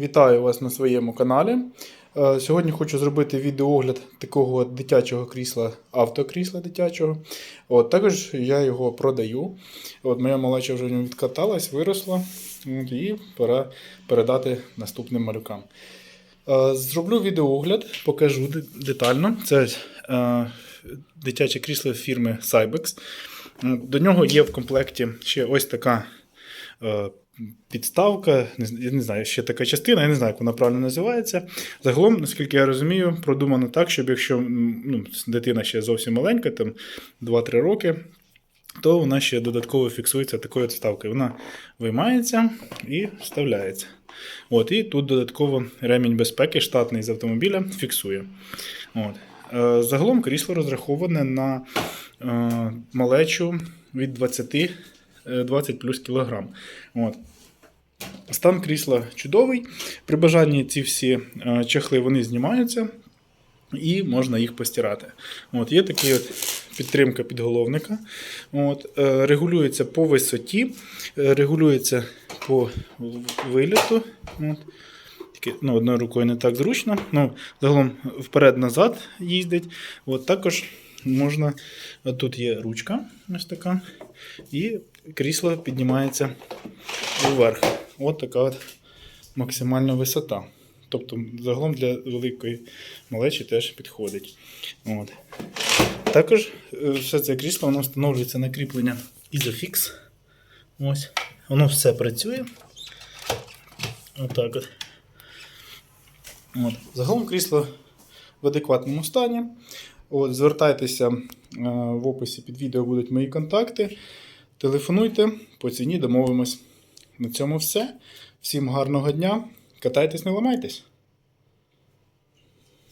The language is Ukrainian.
Вітаю вас на своєму каналі. Е, Сьогодні хочу зробити відеоогляд такого дитячого крісла, автокрісла дитячого. От, також я його продаю. От, моя малеча вже в ньому відкаталась, виросла. І пора передати наступним малюкам. Е, Зроблю відеоогляд, покажу детально. Це е, дитяче крісло фірми Cybex. До нього є в комплекті ще ось така підставка. Не Я не знаю, ще така частина, я не знаю, як вона правильно називається. Загалом, наскільки я розумію, продумано так, щоб якщо ну, дитина ще зовсім маленька, там 2-3 роки. То вона ще додатково фіксується такою вставкою. Вона виймається і вставляється. От, і тут додатково ремінь безпеки штатний з автомобіля фіксує. От. Е, Загалом крісло розраховане на е, малечу від 20, е, 20 плюс кілограм. От. Стан крісла чудовий. При бажанні ці всі е, чехли вони знімаються і можна їх постирати. От, є от підтримка підголовника. От, е, регулюється по висоті, е, регулюється по виліту. От. Тільки ну, одною рукою не так зручно. Ну, загалом вперед-назад їздить. От, також можна. Тут є ручка, ось така, і крісло піднімається вверх. От така от максимальна висота. Тобто, загалом для великої малечі теж підходить. От. Також е, все це крісло воно встановлюється на кріплення Isofix. Ось. Воно все працює. Отак от. От. Загалом крісло в адекватному стані. От, звертайтеся е, в описі під відео будуть мої контакти. Телефонуйте, по ціні домовимось. На цьому все. Всім гарного дня. Катайтесь, не ламайтесь.